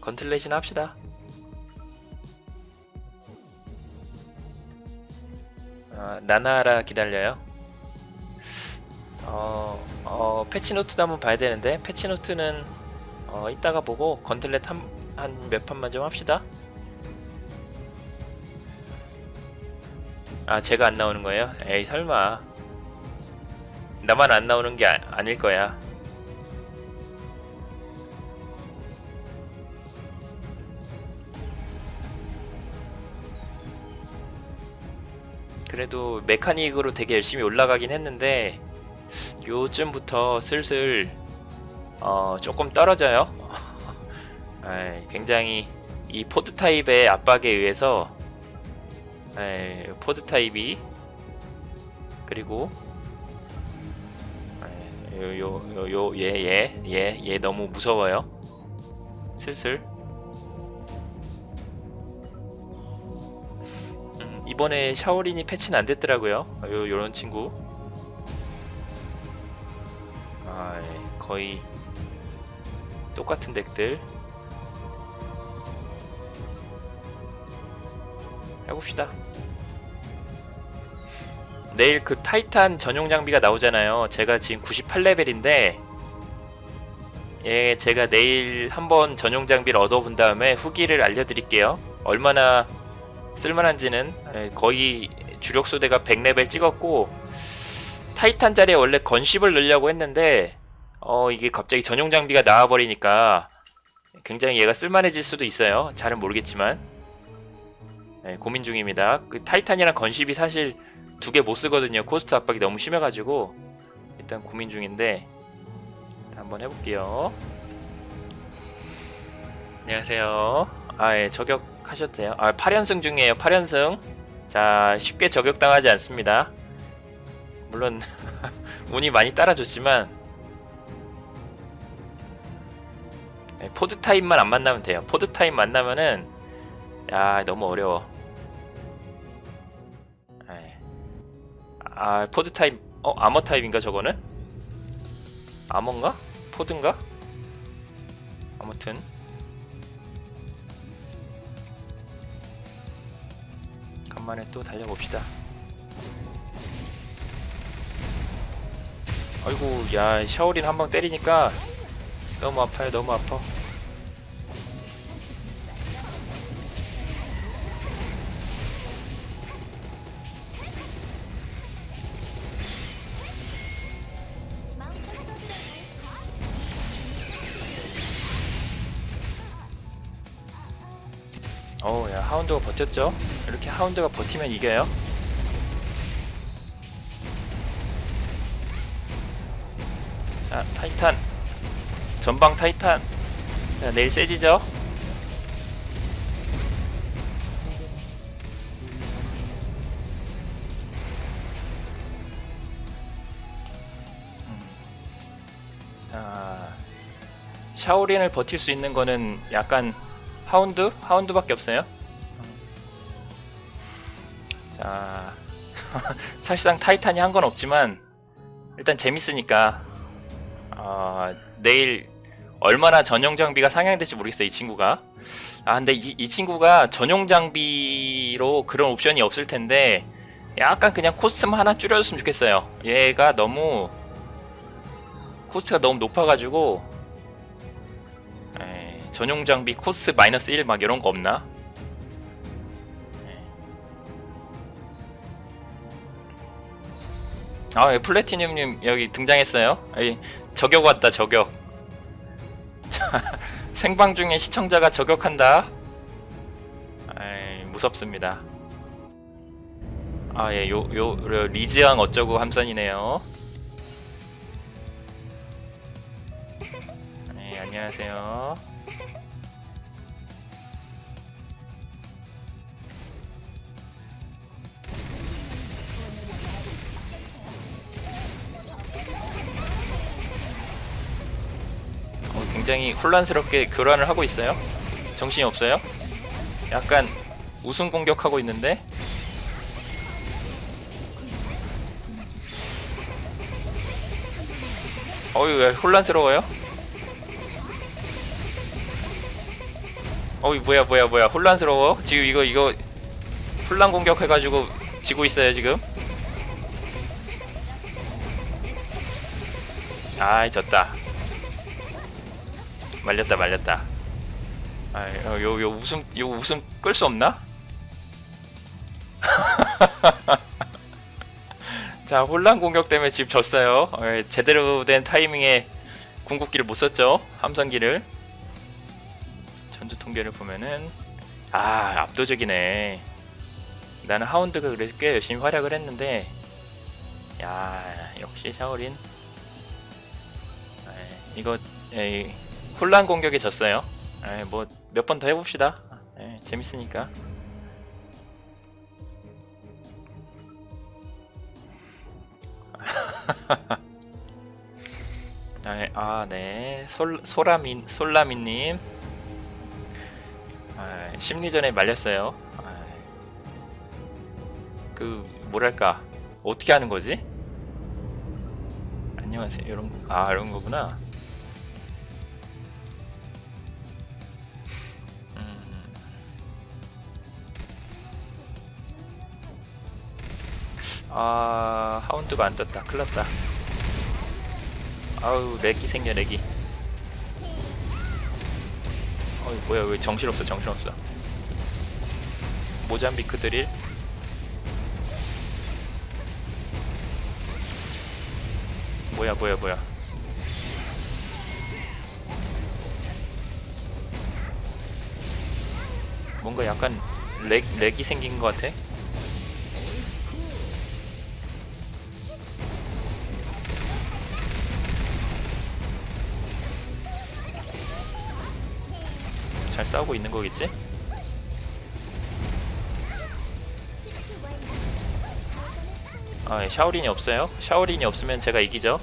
건틀렛이나 합시다. 아, 나나라 기다려요. 어, 어, 패치노트도 한번 봐야 되는데 패치노트는 어, 이따가 보고 건틀렛 한몇 판만 좀 합시다. 아 제가 안 나오는 거예요? 에이 설마 나만 안 나오는 게 아, 아닐 거야. 그래도 메카닉으로 되게 열심히 올라가긴 했는데 요즘부터 슬슬 어, 조금 떨어져요. 에이, 굉장히 이 포드 타입의 압박에 의해서 에이, 포드 타입이 그리고 요요요요얘얘얘 얘, 얘 너무 무서워요. 슬슬 이번에 샤오린이 패치는 안 됐더라고요. 요 요런 친구. 아, 예, 거의 똑같은 덱들 해봅시다. 내일 그 타이탄 전용 장비가 나오잖아요. 제가 지금 98레벨인데 예, 제가 내일 한번 전용 장비를 얻어본 다음에 후기를 알려드릴게요. 얼마나 쓸만한지는 예, 거의 주력 소대가 100레벨 찍었고 타이탄 자리에 원래 건십을 넣으려고 했는데 어 이게 갑자기 전용 장비가 나와버리니까 굉장히 얘가 쓸만해질 수도 있어요. 잘은 모르겠지만 네, 고민 중입니다. 그 타이탄이랑 건십이 사실 두 개 못 쓰거든요. 코스트 압박이 너무 심해가지고 일단 고민 중인데 한번 해볼게요. 안녕하세요. 아예 저격 하셔도 돼요. 아 8연승 중이에요. 8연승. 자 쉽게 저격당하지 않습니다. 물론 운이 많이 따라줬지만 네, 포드 타입만 안 만나면 돼요. 포드 타입 만나면은 야 너무 어려워. 에이. 아 포드 타입 어 아머 타입인가 저거는? 아머인가? 포드인가? 아무튼 간만에 또 달려봅시다. 아이고 야 샤오린 한 방 때리니까 너무 아파요 너무 아파 버텼죠? 이렇게 하운드가 버티면 이겨요. 자 타이탄. 전방 타이탄. 자, 내일 세지죠? 음. 자, 샤오린을 버틸 수 있는 거는 약간 하운드? 하운드밖에 없어요 자 사실상 타이탄이 한 건 없지만 일단 재밌으니까 어, 내일 얼마나 전용 장비가 상향될지 모르겠어요 이 친구가 아 근데 이, 이 친구가 전용 장비로 그런 옵션이 없을 텐데 약간 그냥 코스트만 하나 줄여줬으면 좋겠어요 얘가 너무 코스트가 너무 높아가지고 에이, 전용 장비 코스트 마이너스 1 막 이런 거 없나? 아, 예, 플래티늄님 여기 등장했어요. 에이, 저격 왔다, 저격. 자, 생방 중에 시청자가 저격한다. 에이, 무섭습니다. 아, 예, 요, 요, 요 리즈앙 어쩌고 함선이네요. 네, 안녕하세요. 굉장히 혼란스럽게 교란을 하고 있어요. 정신이 없어요. 약간 우승 공격하고 있는데. 어유 왜 혼란스러워요? 어이 뭐야 뭐야 뭐야 혼란스러워 지금 이거 이거 혼란 공격해가지고 지고 있어요 지금 아이 졌다 말렸다 말렸다. 아요요 요 웃음 요 웃음 끌 수 없나? 자 혼란 공격 때문에 지금 졌어요. 어, 제대로 된 타이밍에 궁극기를 못 썼죠 함성기를. 전투 통계를 보면은 아 압도적이네. 나는 하운드가 그래서 꽤 열심히 활약을 했는데 야 역시 샤오린. 에이, 이거 에이, 혼란 공격에 졌어요 뭐 몇 번 더 해봅시다 에이, 재밌으니까 아, 네. 솔, 소라민, 솔라미님. 아, 심리전에 말렸어요. 아, 그, 뭐랄까. 어떻게 하는 거지? 안녕하세요. 이런, 아, 이런 거구나. 아, 하운드가 안 떴다. 큰일 났다. 아우 렉이 생겨 렉이 어이 뭐야 왜 정신없어 정신없어. 모잠비크 드릴. 뭐야 뭐야 뭐야. 뭔가 약간 렉, 렉이 생긴 것 같아 잘 싸우고 있는 거겠지? 아, 예, 샤오린이 없어요. 샤오린이 없으면 제가 이기죠.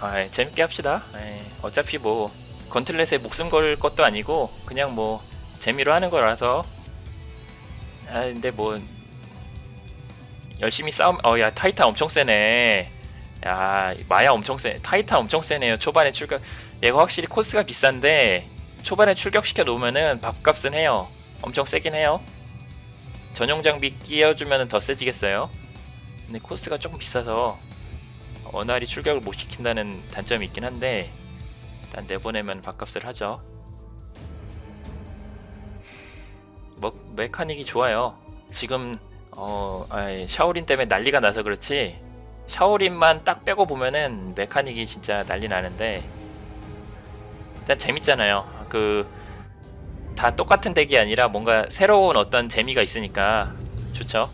아, 예, 재밌게 합시다. 예, 어차피 뭐 건틀렛에 목숨 걸 것도 아니고 그냥 뭐 재미로 하는 거라서. 아, 근데 뭐 열심히 싸움. 어, 야 타이탄 엄청 세네. 야 마야 엄청 세. 타이탄 엄청 세네요. 초반에 출격. 얘가 확실히 코스가 비싼데 초반에 출격시켜 놓으면은 밥값은 해요. 엄청 세긴 해요. 전용 장비 끼워주면 더 세지겠어요. 근데 코스가 조금 비싸서 원활히 출격을 못 시킨다는 단점이 있긴 한데 일단 내보내면 밥값을 하죠. 뭐 메카닉이 좋아요. 지금 어 아이, 샤오린 때문에 난리가 나서 그렇지 샤오린만 딱 빼고 보면은 메카닉이 진짜 난리 나는데 일단 재밌잖아요. 그 다 똑같은 덱이 아니라 뭔가 새로운 어떤 재미가 있으니까 좋죠.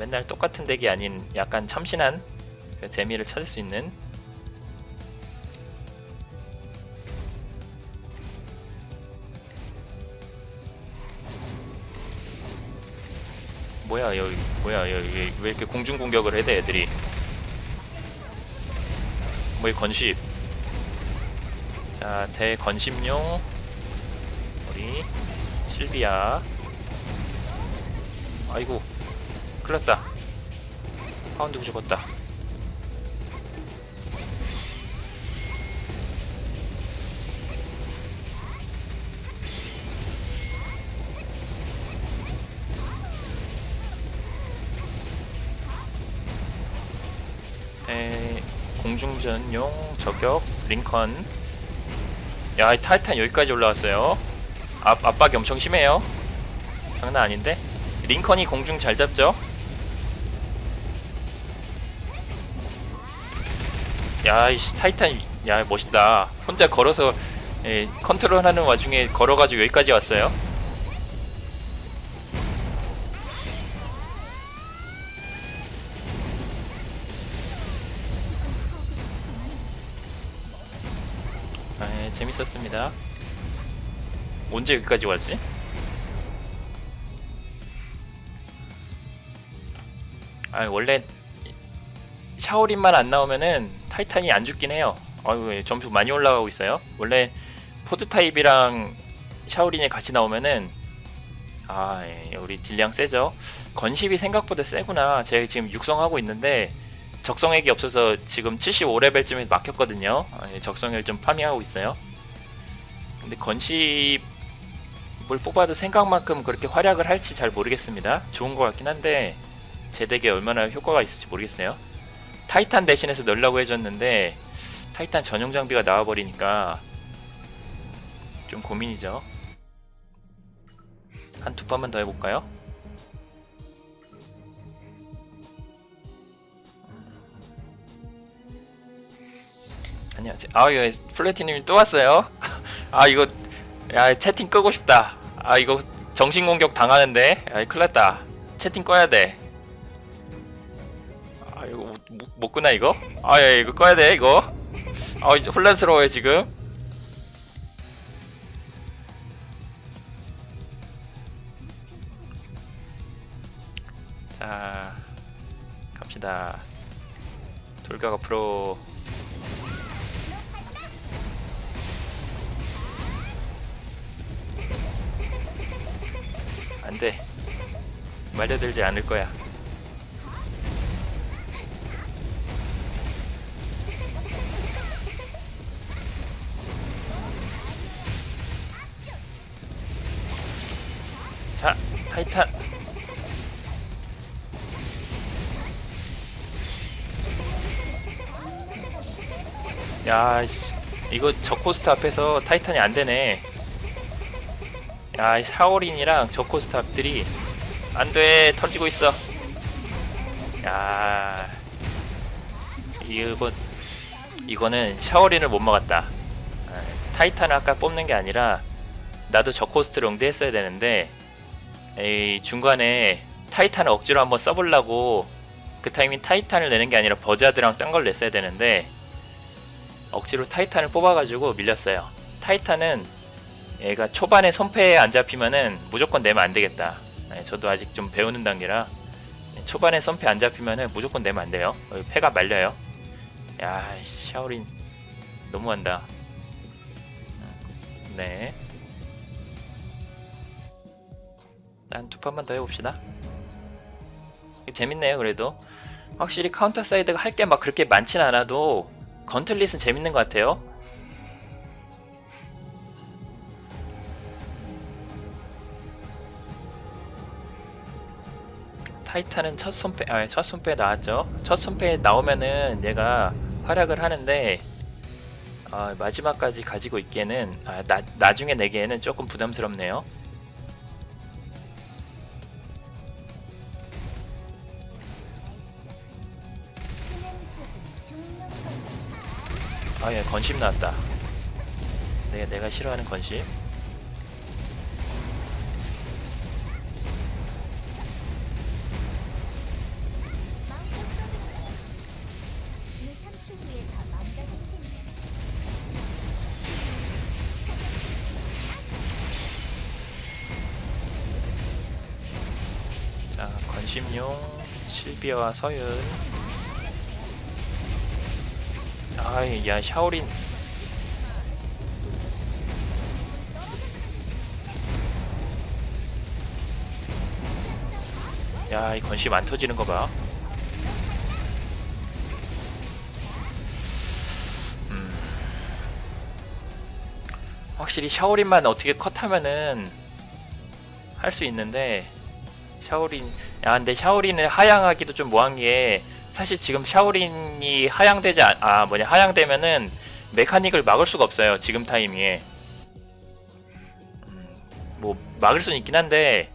맨날 똑같은 덱이 아닌 약간 참신한 그 재미를 찾을 수 있는 뭐야 여기 뭐야 여기 왜 이렇게 공중 공격을 해대 애들이? 뭐이 건십. 자 대건십용. 우리 실비아 아이고 큰일났다. 파운드 죽었다. 에, 공중전용 저격 링컨. 야 이 타이탄 여기까지 올라왔어요. 압, 압박이 엄청 심해요. 장난 아닌데? 링컨이 공중 잘 잡죠 야 이씨 타이탄 야 멋있다 혼자 걸어서 에, 컨트롤 하는 와중에 걸어가지고 여기까지 왔어요 아, 재밌었습니다. 언제 여기까지 왔지? 아, 원래 샤오린만 안 나오면은 타이탄이 안 죽긴 해요. 아유 예, 점수 많이 올라가고 있어요. 원래 포드 타입이랑 샤오린이 같이 나오면은 아 예, 우리 딜량 세죠. 건십이 생각보다 세구나. 제가 지금 육성하고 있는데 적성액이 없어서 지금 75레벨쯤에 막혔거든요. 아, 예, 적성액 좀 파밍하고 있어요. 근데 건십을 뽑아도 생각만큼 그렇게 활약을 할지 잘 모르겠습니다. 좋은 것 같긴 한데 제 덱에 얼마나 효과가 있을지 모르겠어요. 타이탄 대신해서 넣으려고 해줬는데 타이탄 전용 장비가 나와버리니까 좀 고민이죠. 한 두 판만 더 해볼까요? 안녕하세요. 아, 이거 플래티님이 또 왔어요. 아, 이거 야 채팅 끄고 싶다. 아, 이거 정신 공격 당하는데. 야, 큰일 났다. 채팅 꺼야 돼. 못, 끄나 이거? 아, 야, 이거 꺼야 돼 이거. 아, 이제 혼란스러워요 지금. 자, 갑시다. 돌격 앞으로. 안 돼. 말려들지 않을 거야. 야, 씨, 이거 저 코스트 앞에서 타이탄이 안 되네. 야, 이 사오린이랑 저 코스트 앞들이 안 돼, 터지고 있어. 야, 이거 이거는 샤오린을 못 막았다. 아, 타이탄을 아까 뽑는 게 아니라 나도 저 코스트 롱드 했어야 되는데 에이, 중간에 타이탄을 억지로 한번 써보려고 그 타이밍 타이탄을 내는 게 아니라 버자드랑 딴 걸 냈어야 되는데 억지로 타이탄을 뽑아가지고 밀렸어요. 타이탄은 얘가 초반에 손패에 안 잡히면은 무조건 내면 안 되겠다. 네, 저도 아직 좀 배우는 단계라 초반에 손패 안 잡히면은 무조건 내면 안 돼요. 어, 패가 말려요. 야, 샤오린 너무한다. 음, 네. 한두 판만 더 해봅시다. 재밌네요, 그래도. 확실히 카운터 사이드가 할 게 막 그렇게 많진 않아도 건틀릿은 재밌는 것 같아요. 타이탄은 첫 손패, 아, 첫 손패 나왔죠. 첫 손패 나오면은 얘가 활약을 하는데 아, 마지막까지 가지고 있기에는 아, 나, 나중에 내기에는 조금 부담스럽네요. 아, 예, 건심 나왔다. 내가 내가 싫어하는 건심. 자, 건심용 실비아와 서윤. 아이, 야, 샤오린. 야, 이 건심 안 터지는 거 봐. 음. 확실히 샤오린만 어떻게 컷하면은 할 수 있는데 샤오린 야 근데 샤오린을 하향하기도 좀 뭐한 게 사실 지금 샤오린이 하향되지 않, 아 뭐냐 하향되면은 메카닉을 막을 수가 없어요 지금 타이밍에. 음, 뭐 막을 수는 있긴 한데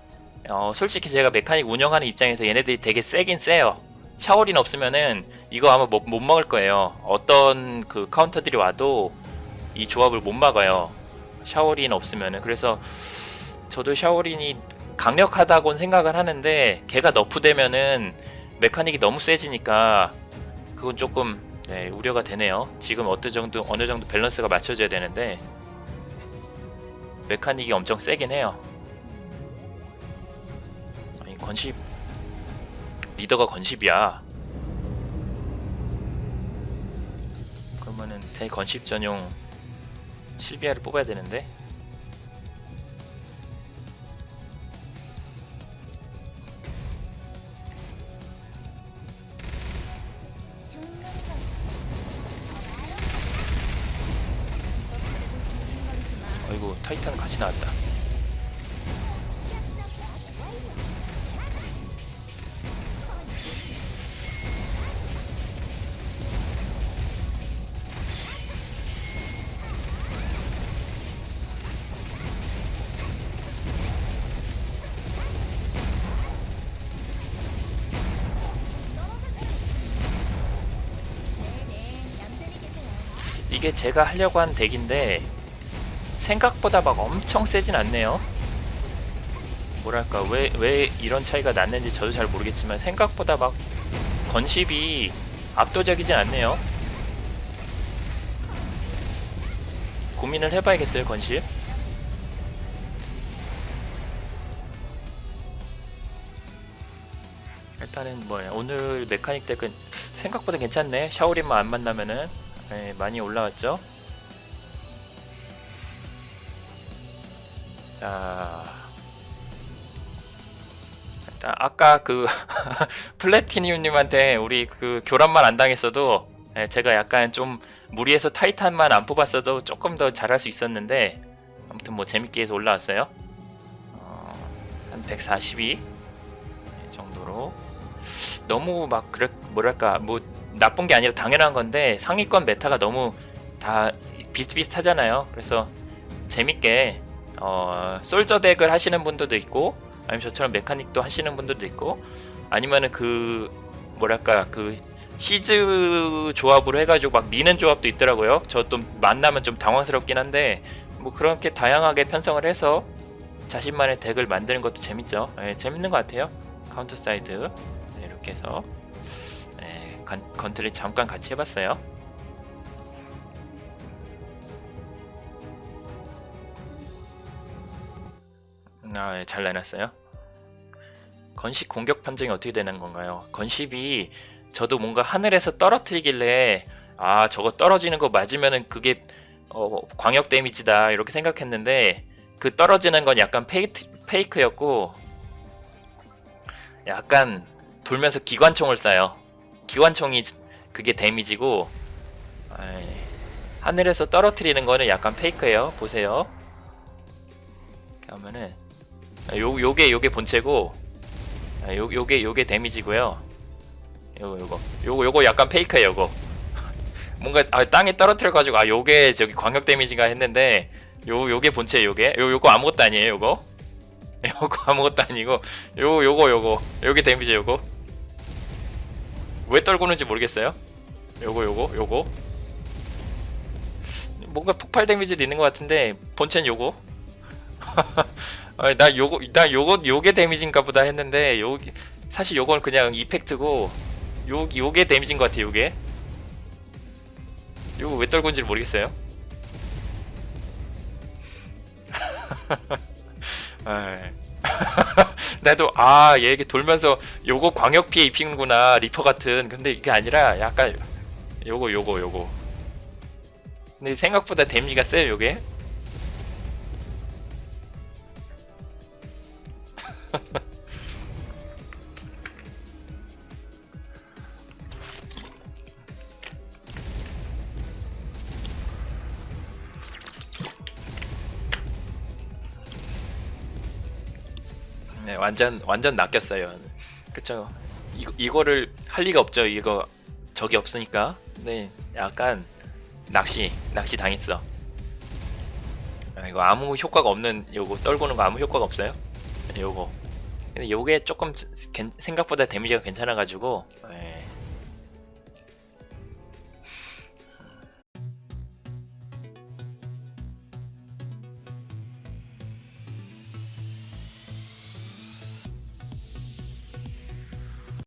어 솔직히 제가 메카닉 운영하는 입장에서 얘네들이 되게 세긴 세요. 샤오린 없으면은 이거 아마 못, 못 막을 거예요. 어떤 그 카운터들이 와도 이 조합을 못 막아요. 샤오린 없으면은. 그래서 저도 샤오린이 강력하다고는 생각을 하는데 걔가 너프되면은 메카닉이 너무 세지니까 그건 조금 네, 우려가 되네요. 지금 어느 정도 어느 정도 밸런스가 맞춰져야 되는데 메카닉이 엄청 세긴 해요. 아니 건십 리더가 건십이야. 그러면은 대 건십 전용 실비아를 뽑아야 되는데 타이탄 같이 나왔다. 이게 제가 하려고 한 덱인데 생각보다 막 엄청 세진 않네요. 뭐랄까 왜 왜 이런 차이가 났는지 저도 잘 모르겠지만 생각보다 막 건십이 압도적이진 않네요. 고민을 해봐야겠어요 건십. 일단은 뭐야 오늘 메카닉 덱은 생각보다 괜찮네. 샤오린만 안 만나면은 네, 많이 올라왔죠. 자, 일단 아까 그 플래티니움님한테 우리 그 교란만 안 당했어도 예, 제가 약간 좀 무리해서 타이탄만 안 뽑았어도 조금 더 잘할 수 있었는데 아무튼 뭐 재밌게 해서 올라왔어요. 어, 한 142 정도로 너무 막 그래 뭐랄까 뭐 나쁜 게 아니라 당연한 건데 상위권 메타가 너무 다 비슷비슷하잖아요. 그래서 재밌게 어, 솔저 덱을 하시는 분들도 있고 아니면 저처럼 메카닉도 하시는 분들도 있고 아니면은 그 뭐랄까 그 시즈 조합으로 해가지고 막 미는 조합도 있더라고요. 저 또 만나면 좀 당황스럽긴 한데 뭐 그렇게 다양하게 편성을 해서 자신만의 덱을 만드는 것도 재밌죠. 예, 재밌는 것 같아요. 카운터 사이드 네, 이렇게 해서 네, 건, 건트를 잠깐 같이 해봤어요. 아, 예, 잘 내놨어요. 건식 공격 판정이 어떻게 되는 건가요? 건식이 저도 뭔가 하늘에서 떨어뜨리길래 아 저거 떨어지는 거 맞으면은 그게 어, 광역 데미지다 이렇게 생각했는데 그 떨어지는 건 약간 페이크, 페이크였고 약간 돌면서 기관총을 쏴요. 기관총이 그게 데미지고 아이, 하늘에서 떨어뜨리는 거는 약간 페이크예요. 보세요. 이렇게 하면은 요 요게 요게 본체고 아, 요 요게 요게 데미지고요. 요거 요거 요거 요거 약간 페이크예요. 요거 뭔가 아, 땅에 떨어뜨려 가지고 아 요게 저기 광역 데미지가 했는데 요 요게 본체 요게 요 요거 아무것도 아니에요. 요거 요거 아무것도 아니고 요 요거 요거 요게 데미지 요거 왜 떨구는지 모르겠어요. 요거 요거 요거 뭔가 폭발 데미지를 있는 것 같은데 본체는 요거 아, 나 요거 나 요거 요게 데미지인가 보다 했는데 요 사실 요건 그냥 이펙트고 요 요게 데미지인 것 같아 요게. 요거 왜 떨군지 모르겠어요. 나도 아 얘 이게 돌면서 요거 광역 피해 입히는구나 리퍼 같은. 근데 이게 아니라 약간 요거 요거 요거. 근데 생각보다 데미지가 세요 요게 네, 완전 완전 낚였어요. 그쵸? 이거 이거를 할 리가 없죠. 이거 적이 없으니까. 네, 약간 낚시 낚시 당했어. 아, 이거 아무 효과가 없는 요거 떨구는 거 아무 효과가 없어요. 요거. 근데 요게 조금 괜- 생각보다 데미지가 괜찮아가지고 예,